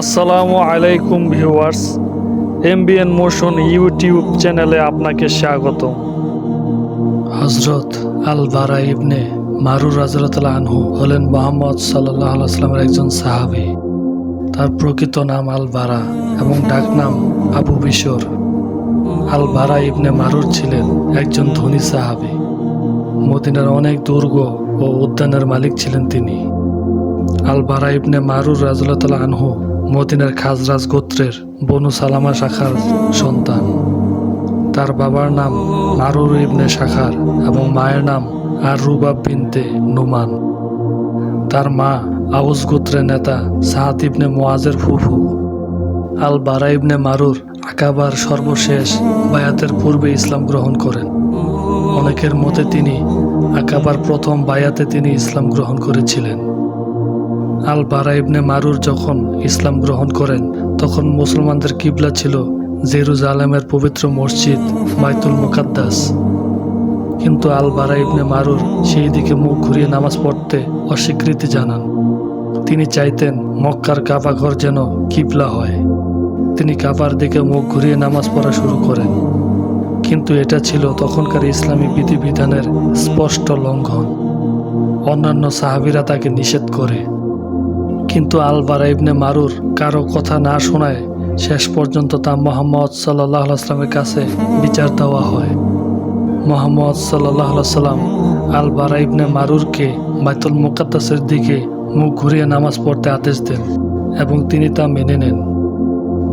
আসসালামু আলাইকুম viewers, MBN motion YouTube চ্যানেলে আপনাকে স্বাগত হজরত আল বারা ইবনে মারুর রাজরতাল আনহু হলেন মোহাম্মদ সাল্লাহ একজন সাহাবী। তার প্রকৃত নাম আল বারা এবং ডাকনাম আবু বিশর। আল বারা ইবনে মারুর ছিলেন একজন ধনী সাহাবী। মদিনার অনেক দুর্গ ও উদ্যানের মালিক ছিলেন তিনি। আল বারা ইবনে মারুর রাজুল্লাহ আনহু মদিনার খাজরাজ গোত্রের বনু সালামা শাখার সন্তান। তার বাবার নাম মারুর ইবনে শাখার এবং মায়ের নাম আর রুবাব বিনতে নুমান। তার মা আউস গোত্রের নেতা সাহাত ইবনে মোয়াজের ফুফু। আল বারা ইবনে মারুর আকাবার সর্বশেষ বায়াতের পূর্বে ইসলাম গ্রহণ করেন। অনেকের মতে তিনি আকাবার প্রথম বায়াতে তিনি ইসলাম গ্রহণ করেছিলেন। আল বারা ইবনে মারুর যখন ইসলাম গ্রহণ করেন, তখন মুসলমানদের কিবলা ছিল জেরুজালেমের পবিত্র মসজিদ মাইতুল মুকাদ্দাস। কিন্তু আল বারা ইবনে মারুর সেই দিকে মুখ ঘুরিয়ে নামাজ পড়তে অস্বীকৃতি জানান। তিনি চাইতেন মক্কার কাবা ঘর যেন কিবলা হয়। তিনি কাবার দিকে মুখ ঘুরিয়ে নামাজ পড়া শুরু করেন। কিন্তু এটা ছিল তখনকার ইসলামী বিধিবিধানের স্পষ্ট লঙ্ঘন। অন্যান্য সাহাবিরা তাকে নিষেধ করে। কিন্তু আল বারা ইবনে মারুর কারও কথা না শোনায় শেষ পর্যন্ত তা মোহাম্মদ সাল্লাহ আসলামের কাছে বিচার দেওয়া হয়। মোহাম্মদ সাল্লাহ সাল্লাম আল বারা ইবনে মারুরকে বাইতুল মুকাদ্দাসের দিকে মুখ ঘুরিয়ে নামাজ পড়তে আদেশ দেন এবং তিনি তা মেনে নেন।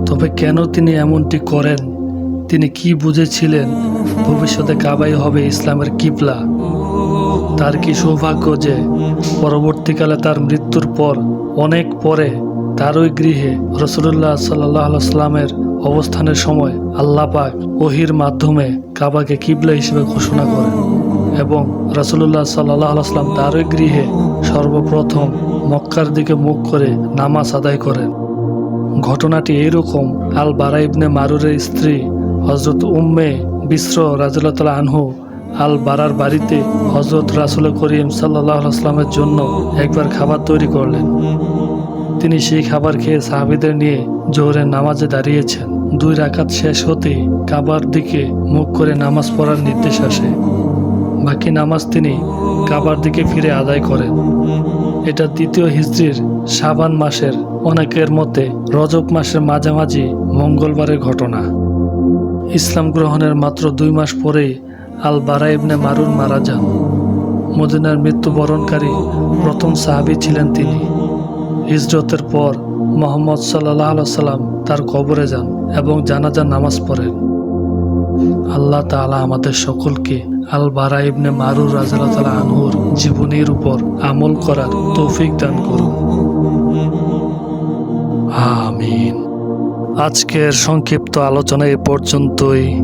তবে কেন তিনি এমনটি করেন? তিনি কি বুঝেছিলেন? ভবিষ্যতে কাবাই হবে ইসলামের কিবলা? তার কি সৌভাগ্য যে পরবর্তীকালে তার মৃত্যুর পর, অনেক পরে তার ওই গৃহে রসুল্লাহ সাল্লাহ সাল্লামের অবস্থানের সময় আল্লাহ পাক ওহির মাধ্যমে কাবাকে কিবলা হিসেবে ঘোষণা করেন এবং রসুল্লাহ সাল্লাহ সাল্লাম তার ওই গৃহে সর্বপ্রথম মক্কার দিকে মুখ করে নামাজ আদায় করেন। ঘটনাটি এইরকম আল বারা ইবনে মারুরের স্ত্রী হজরত উম্মে বিশ্র রাজুল্লাহ আনহু আল বারার বাড়িতে হজরত রাসুল করিম সাল্লাহ আসলামের জন্য একবার খাবার তৈরি করলেন। তিনি সেই খাবার খেয়ে সাহাবিদের নিয়ে জোহরের নামাজে দাঁড়িয়েছেন। দুই রাকাত শেষ হতেই কাবার দিকে মুখ করে নামাজ পড়ার নির্দেশ আসে। বাকি নামাজ তিনি কাবার দিকে ফিরে আদায় করেন। এটা দ্বিতীয় হিজড়ির সাবান মাসের অনেকের মতে রজব মাসের মাঝামাঝি মঙ্গলবারের ঘটনা। ইসলাম গ্রহণের মাত্র দুই মাস পরেই আল বারা ইবনে মারুর মারা যান। মদিনার মৃত্যুবরণকারী প্রথম সাহাবি ছিলেন তিনি। হিজরতের পর মোহাম্মদ সাল্লাহ সাল্লাম তার কবরে যান এবং জানাজার নামাজ পড়েন। আল্লাহ তাআলা আমাদের সকলকে আল বারা ইবনে মারুর রাজাল্লাহ তালা আনহুর জীবনীর উপর আমল করার তৌফিক দান করুন। আমিন। আজকের সংক্ষিপ্ত আলোচনা এ পর্যন্তই।